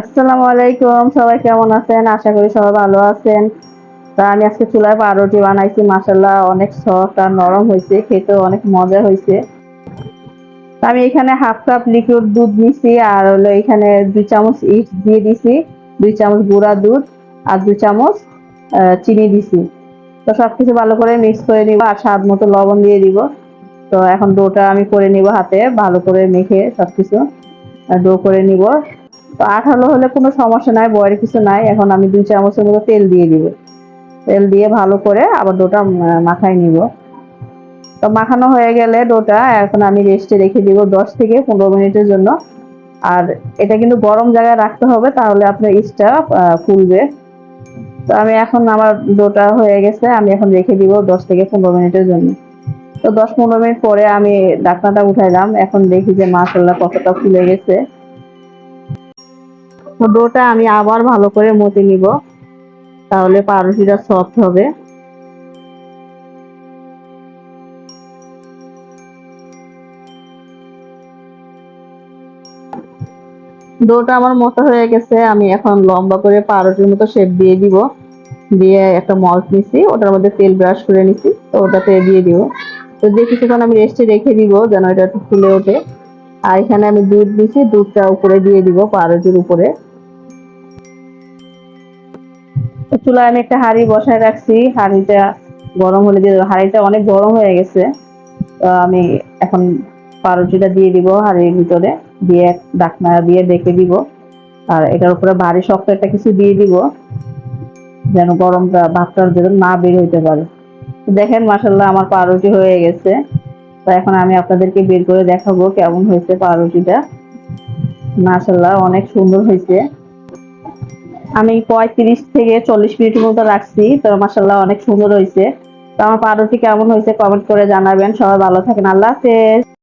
আসসালামু আলাইকুম, সবাই কেমন আছেন? আশা করি সবাই ভালো আছেন। তা আমি আজকে চুলায় পাউরুটি বানাইছি মাসাল্লাহ অনেক সফট আর নরম হয়েছে খেতে অনেক মজা হয়েছে। আমি এখানে হাফ কাপ লিকুইড দুধ নিছি আর হলো এখানে দুই চামচ ইট দিয়ে দিছি, দুই চামচ গুঁড়া দুধ আর দুই চামচ চিনি দিছি। তো সবকিছু ভালো করে মিক্স করে নিব আর স্বাদ মতো লবণ দিয়ে দিব। তো এখন ডোটা আমি করে নিব হাতে, ভালো করে মেখে সবকিছু ডো করে নিব। তো আঠালো হলে কোনো সমস্যা নাই, বয়ের কিছু নাই। এখন আমি দুই চামচের মতো তেল দিয়ে দিব। তেল দিয়ে ভালো করে আবার ডোটা মাখাই নিব। তো মাখানো হয়ে গেলে ডোটা এখন আমি রেস্টে রেখে দিব দশ থেকে পনেরো মিনিটের জন্য। আর এটা কিন্তু গরম জায়গায় রাখতে হবে, তাহলে আপনার ইস্টটা ফুলবে। তো আমি এখন আমার ডোটা হয়ে গেছে, আমি এখন রেখে দিব দশ থেকে পনেরো মিনিটের জন্য। তো দশ পনেরো মিনিট পরে আমি ডাকনাটা উঠাইলাম। এখন দেখি যে মাসাল্লাহ কতটা ফুলে গেছে। ডোটা আমি আবার ভালো করে মতে নিব, তাহলে পাউরুটিটা সফট হবে। ডোটা আমার মতো হয়ে গেছে, আমি এখন লম্বা করে পাউরুটির মতো শেপ দিয়ে দিব। দিয়ে একটা মল্ট নিছি, ওটার মধ্যে তেল ব্রাশ করে নিছি, তো ওটাতে দিয়ে দিব। তো দিয়ে কিছুক্ষণ আমি রেস্টে রেখে দিব, যেন এটা একটু ফুলে ওঠে। আর এখানে আমি দুধ দিছি, দুধটা উপরে দিয়ে দিব পাউরুটির উপরে। চুলায় আমি একটা হাঁড়ি বসায় রাখছি, হাঁড়িটা গরম হলে দিয়ে হাঁড়িটা অনেক গরম হয়ে গেছে আমি এখন পাউরুটিটা দিয়ে দিব হাঁড়ির ভিতরে, দিয়ে ডাকনা দিয়ে ডেকে দিব। আর এটার উপরে ভারী শক্ত একটা কিছু দিয়ে দিব, যেন গরমটা, ভাতটার যেন না বের হইতে পারে। দেখেন মাসাল্লাহ আমার পাউরুটি হয়ে গেছে। তো এখন আমি আপনাদেরকে বের করে দেখাবো কেমন হয়েছে পাউরুটিটা। মাসাল্লাহ অনেক সুন্দর হয়েছে। আমি পঁয়ত্রিশ থেকে চল্লিশ মিনিটের মতো রাখছি, তো মাসাল্লাহ অনেক সুন্দর হয়েছে। তো আমার পাউরুটি কেমন হয়েছে কমেন্ট করে জানাবেন। সবাই ভালো থাকেন। আল্লাহ হাফেজ।